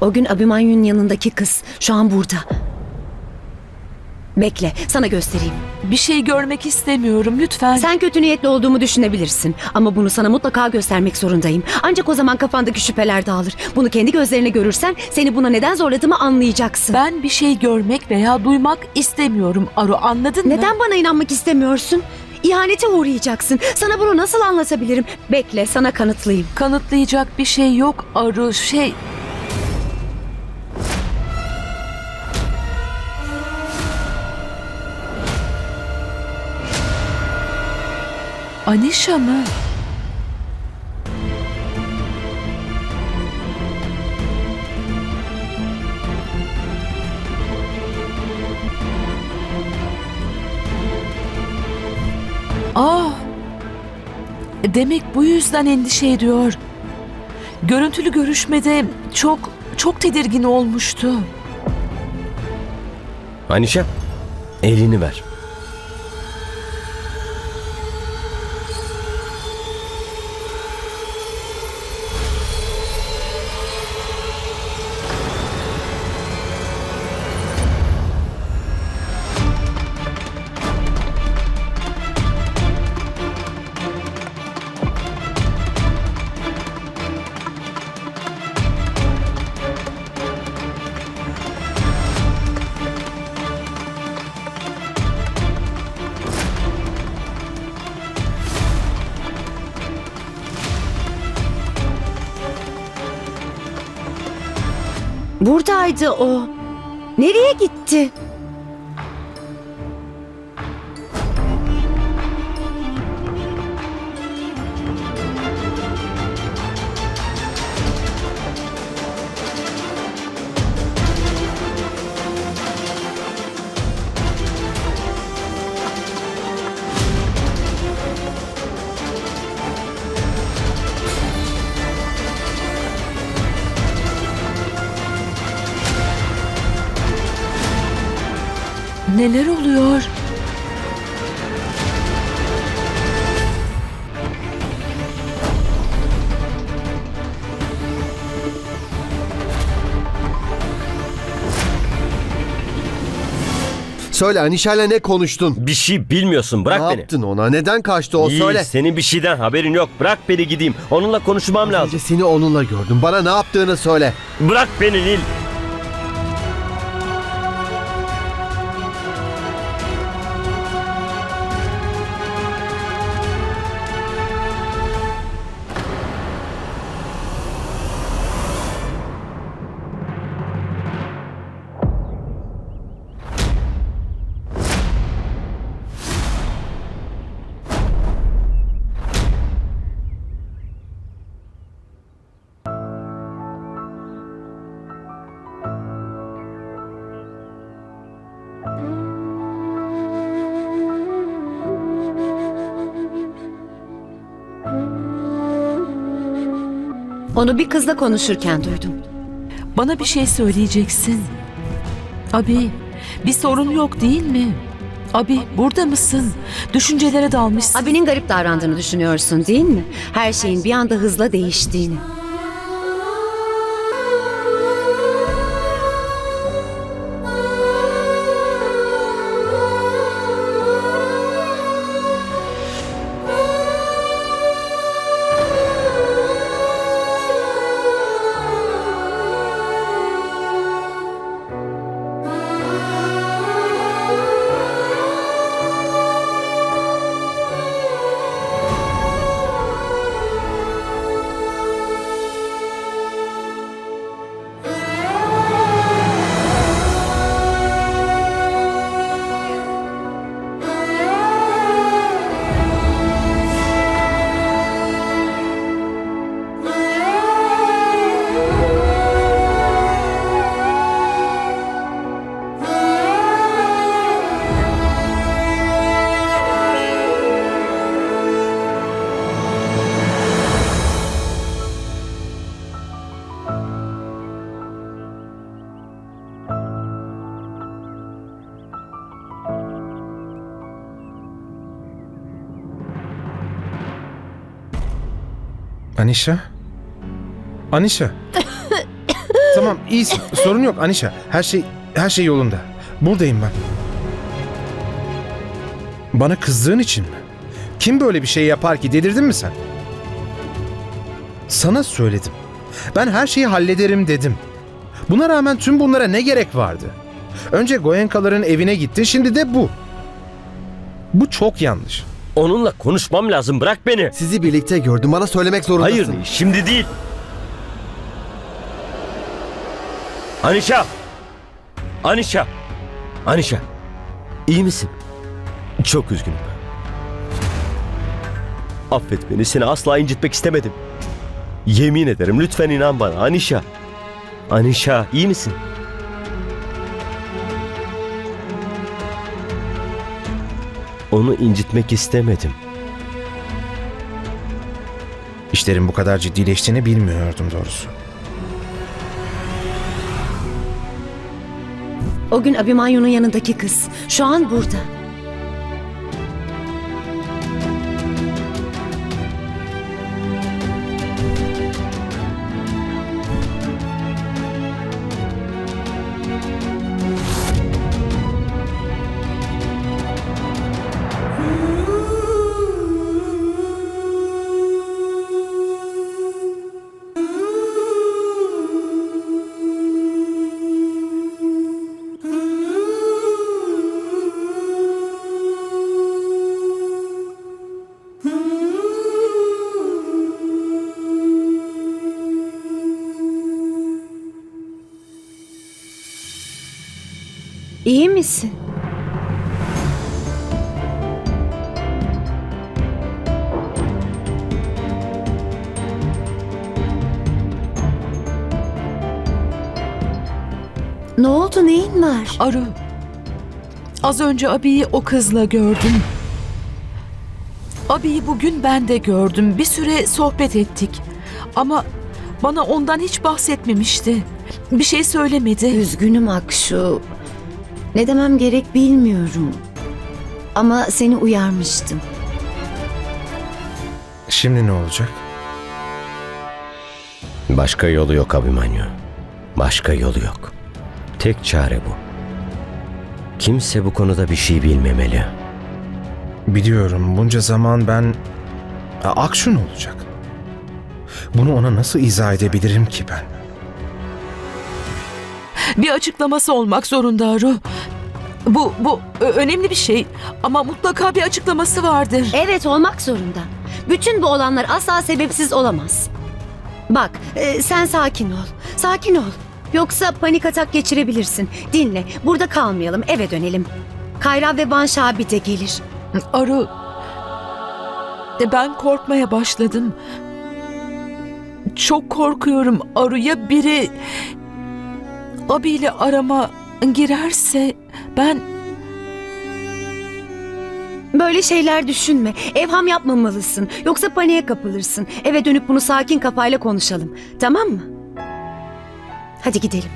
O gün Abimanyu'nun yanındaki kız şu an burada. Bekle, sana göstereyim. Bir şey görmek istemiyorum lütfen. Sen kötü niyetli olduğumu düşünebilirsin. Ama bunu sana mutlaka göstermek zorundayım. Ancak o zaman kafandaki şüpheler dağılır. Bunu kendi gözlerine görürsen seni buna neden zorladığımı anlayacaksın. Ben bir şey görmek veya duymak istemiyorum Aru anladın mı? Neden bana inanmak istemiyorsun? İhanete uğrayacaksın. Sana bunu nasıl anlatabilirim? Bekle, sana kanıtlayayım. Kanıtlayacak bir şey yok Aru şey... Anişa mı? Aa! Demek bu yüzden endişe ediyor. Görüntülü görüşmede çok çok tedirgin olmuştu. Anişa, elini ver. Buradaydı o. Nereye gitti? Neler oluyor? Söyle Anişa'yla ne konuştun? Bir şey bilmiyorsun. Bırak ne beni. yaptın ona? Neden kaçtı o? İyi, Söyle. senin bir şeyden haberin yok. Bırak beni gideyim. Onunla konuşmam lazım. Önce seni onunla gördüm. Bana ne yaptığını söyle. Bırak beni Nil. Onu bir kızla konuşurken duydum. Bana bir şey söyleyeceksin. Abi, bir sorun yok değil mi? Abi, burada mısın? Düşüncelere dalmışsın. Abinin garip davrandığını düşünüyorsun değil mi? Her şeyin bir anda hızla değiştiğini. Anişa? Anişa? tamam iyisin. Sorun yok Anişa. Her şey her şey yolunda. Buradayım ben. Bana kızdığın için mi? Kim böyle bir şey yapar ki? Delirdin mi sen? Sana söyledim. Ben her şeyi hallederim dedim. Buna rağmen tüm bunlara ne gerek vardı? Önce Goenkaların evine gittin, şimdi de bu. Bu çok yanlış. Onunla konuşmam lazım. Bırak beni. Sizi birlikte gördüm. Bana söylemek zorundasın. Hayır, şimdi değil. Anişa! Anişa! Anişa! İyi misin? Çok üzgünüm. Affet beni. Seni asla incitmek istemedim. Yemin ederim. Lütfen inan bana. Anişa! Anişa, iyi misin? Onu incitmek istemedim. İşlerin bu kadar ciddileştiğini bilmiyordum doğrusu. O gün Abimanyu'nun yanındaki kız. Şu an burada. İyi misin? Ne oldu neyin var? Aru, az önce abiyi o kızla gördüm. Abiyi bugün ben de gördüm. Bir süre sohbet ettik. Ama bana ondan hiç bahsetmemişti. Bir şey söylemedi. Üzgünüm Akşu. Ne demem gerek bilmiyorum. Ama seni uyarmıştım. Şimdi ne olacak? Başka yolu yok Abimanyu. Başka yolu yok. Tek çare bu. Kimse bu konuda bir şey bilmemeli. Biliyorum bunca zaman ben... A, Akşun olacak. Bunu ona nasıl izah edebilirim ki ben? Bir açıklaması olmak zorunda Aru. Bu, bu önemli bir şey. Ama mutlaka bir açıklaması vardır. Evet olmak zorunda. Bütün bu olanlar asla sebepsiz olamaz. Bak e, sen sakin ol. Sakin ol. Yoksa panik atak geçirebilirsin. Dinle burada kalmayalım eve dönelim. Kayra ve Banş abi de gelir. Aru, ben korkmaya başladım. Çok korkuyorum Aru. Ya biri abiyle arama girerse ben Böyle şeyler düşünme. Evham yapmamalısın. Yoksa paniğe kapılırsın. Eve dönüp bunu sakin kafayla konuşalım. Tamam mı? Hadi gidelim.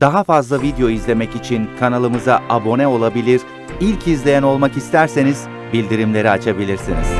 Daha fazla video izlemek için kanalımıza abone olabilir, ilk izleyen olmak isterseniz bildirimleri açabilirsiniz.